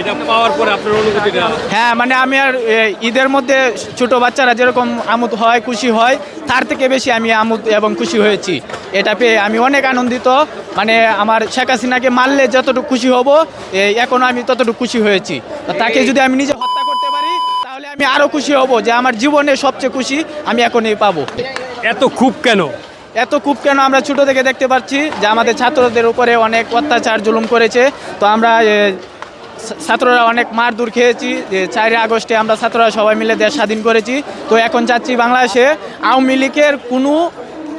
এটা পাওয়ার পরে আপনার অনুভূতিটা? হ্যাঁ মানে আমি আর ঈদের মধ্যে ছোট বাচ্চারা যেরকম আমোদ হয় খুশি হয় তার থেকে বেশি আমি আমোদ এবং খুশি হয়েছি। এটা পেয়ে আমি অনেক আনন্দিত। মানে আমার শেখ হাসিনাকে মারলে যতটুকু খুশি হব এখনও আমি ততটুকু খুশি হয়েছি। তাকে যদি আমি নিজে হত্যা করতে পারি তাহলে আমি আরও খুশি হব যে আমার জীবনে সবচেয়ে খুশি আমি এখনই পাবো। এত খুব কেন? এত খুব কেন আমরা ছোটো থেকে দেখতে পাচ্ছি যে আমাদের ছাত্রদের উপরে অনেক অত্যাচার জুলুম করেছে। তো আমরা ছাত্ররা অনেক মার দূর খেয়েছি, যে চারই আগস্টে আমরা ছাত্ররা সবাই মিলে দেশ স্বাধীন করেছি। তো এখন চাচ্ছি বাংলাদেশে। আওয়ামী লীগের কোনো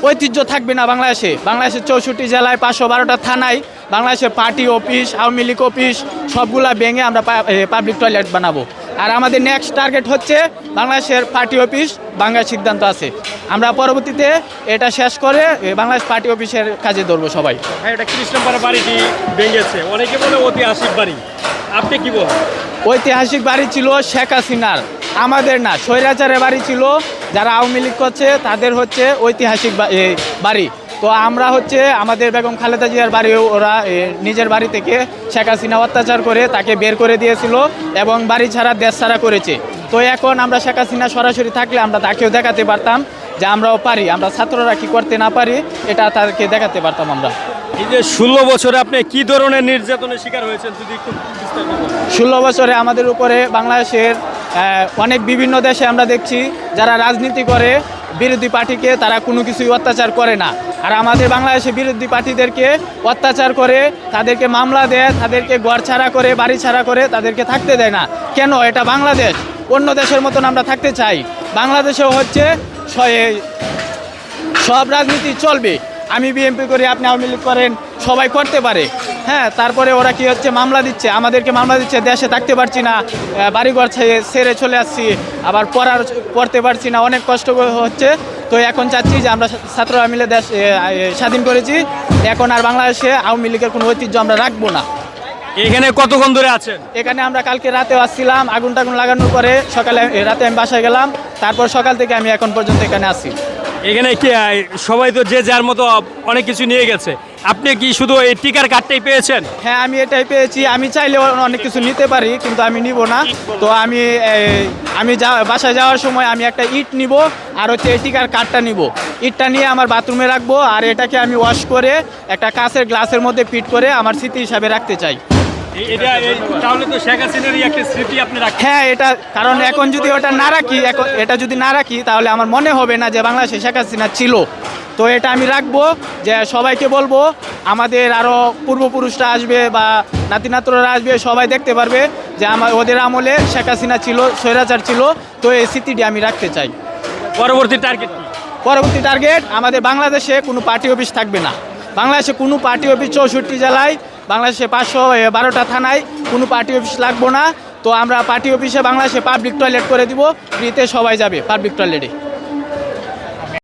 ঐতিহ্য থাকবে না বাংলাদেশে। বাংলাদেশের চৌষট্টি জেলায় পাঁচশো বারোটা থানায় বাংলাদেশের party office, Awami League office, সবগুলা ভেঙে আমরা পাবলিক টয়লেট বানাবো। আর আমাদের নেক্সট টার্গেট হচ্ছে বাংলাদেশের পার্টি অফিস বাংলার সিদ্ধান্ত আছে। আমরা পরবর্তীতে এটা শেষ করে বাংলাদেশ পার্টি অফিসের কাজে ধরবো সবাই। হ্যাঁ এটা বাড়িটি ভেঙেছে। অনেকে বলে ঐতিহাসিক বাড়ি। আপনি কি বলেন? ঐতিহাসিক বাড়ি ছিল শেখ হাসিনার। আমাদের না স্বৈরাচারের বাড়ি ছিল। যারা আওয়ামী লীগ করছে তাদের হচ্ছে ঐতিহাসিক বাড়ি। তো আমরা হচ্ছে আমাদের বেগম খালেদা জিয়ার বাড়ি ওরা নিজের বাড়ি থেকে শেখ হাসিনা অত্যাচার করে তাকে বের করে দিয়েছিল এবং বাড়ি ছাড়া দেশ ছাড়া করেছে। তো এখন আমরা শেখ হাসিনা সরাসরি থাকলে আমরা তাকেও দেখাতে পারতাম যে আমরাও পারি আমরা ছাত্ররা কি করতে না পারি এটা তাদেরকে দেখাতে পারতাম আমরা। এই যে ষোলো বছরে আপনি কি ধরনের নির্যাতনের শিকার হয়েছেন যদি একটু ষোলো বছরে আমাদের উপরে বাংলাদেশের অনেক বিভিন্ন দেশে আমরা দেখছি যারা রাজনীতি করে বিরোধী পার্টিকে তারা কোনো কিছুই অত্যাচার করে না। আর আমাদের বাংলাদেশে বিরোধী পার্টিদেরকে অত্যাচার করে, তাদেরকে মামলা দেয়, তাদেরকে ঘর ছাড়া করে বাড়ি ছাড়া করে তাদেরকে থাকতে দেয় না। কেন? এটা বাংলাদেশ। অন্য দেশের মতন আমরা থাকতে চাই। বাংলাদেশেও হচ্ছে সব রাজনীতি চলবে। আমি বিএনপি করি, আপনি আওয়ামী লীগ করেন, সবাই করতে পারে। হ্যাঁ তারপরে ওরা কি হচ্ছে মামলা দিচ্ছে। আমাদেরকে মামলা দিচ্ছে দেশে থাকতে পারছি না বাড়িঘর ছেড়ে চলে আসছি আবার পড়ার পড়তে পারছি না অনেক কষ্ট হচ্ছে। তো এখন চাচ্ছি যে আমরা ছাত্ররা মিলে দেশ স্বাধীন করেছি। এখন আর বাংলাদেশে আওয়ামী লীগের কোনো ঐতিহ্য আমরা রাখব না। এখানে কতক্ষণ ধরে আছেন? এখানে আমরা কালকে রাতেও আসছিলাম আগুন টাগুন লাগানোর পরে সকালে রাতে আমি বাসায় গেলাম। তারপর সকাল থেকে আমি এখন পর্যন্ত এখানে আসি এখানে কি সবাই তো যে যার মতো অনেক কিছু নিয়ে গেছে। আপনি কি শুধু এই টিকার কার্ডটাই পেয়েছেন? হ্যাঁ আমি এটাই পেয়েছি। আমি চাইলে অনেক কিছু নিতে পারি, কিন্তু আমি নিব না। তো আমি আমি যা, বাসায় যাওয়ার সময় আমি একটা ইট নিব আর হচ্ছে এই টিকার কার্ডটা নিব। ইটটা নিয়ে আমার বাথরুমে রাখব আর এটাকে আমি ওয়াশ করে একটা কাঁচের গ্লাসের মধ্যে ফিট করে আমার স্মৃতি হিসাবে রাখতে চাই। এটা তাহলে তো শেখ হাসিনারই একটা স্মৃতি আপনি রাখেন। হ্যাঁ এটা কারণ এখন যদি ওটা না রাখি এখন এটা যদি না রাখি তাহলে আমার মনে হবে না যে বাংলাদেশে শেখ হাসিনা ছিল। তো এটা আমি রাখব যে সবাইকে বলব আমাদের আরও পূর্বপুরুষরা আসবে বা নাতি নাতরা আসবে সবাই দেখতে পারবে যে আমার ওদের আমলে শেখ হাসিনা ছিল স্বৈরাচার ছিল। তো এই স্মৃতিটি আমি রাখতে চাই। পরবর্তী টার্গেট পরবর্তী টার্গেট আমাদের বাংলাদেশে কোনো পার্টি অফিস থাকবে না। বাংলাদেশে কোনো পার্টি অফিস চৌষট্টি জেলায় বাংলাদেশে পাঁচশো বারোটা থানায় কোনো পার্টি অফিস লাগবো না। তো আমরা পার্টি অফিসে বাংলাদেশে পাবলিক টয়লেট করে দিব, ফ্রিতে সবাই যাবে পাবলিক টয়লেটে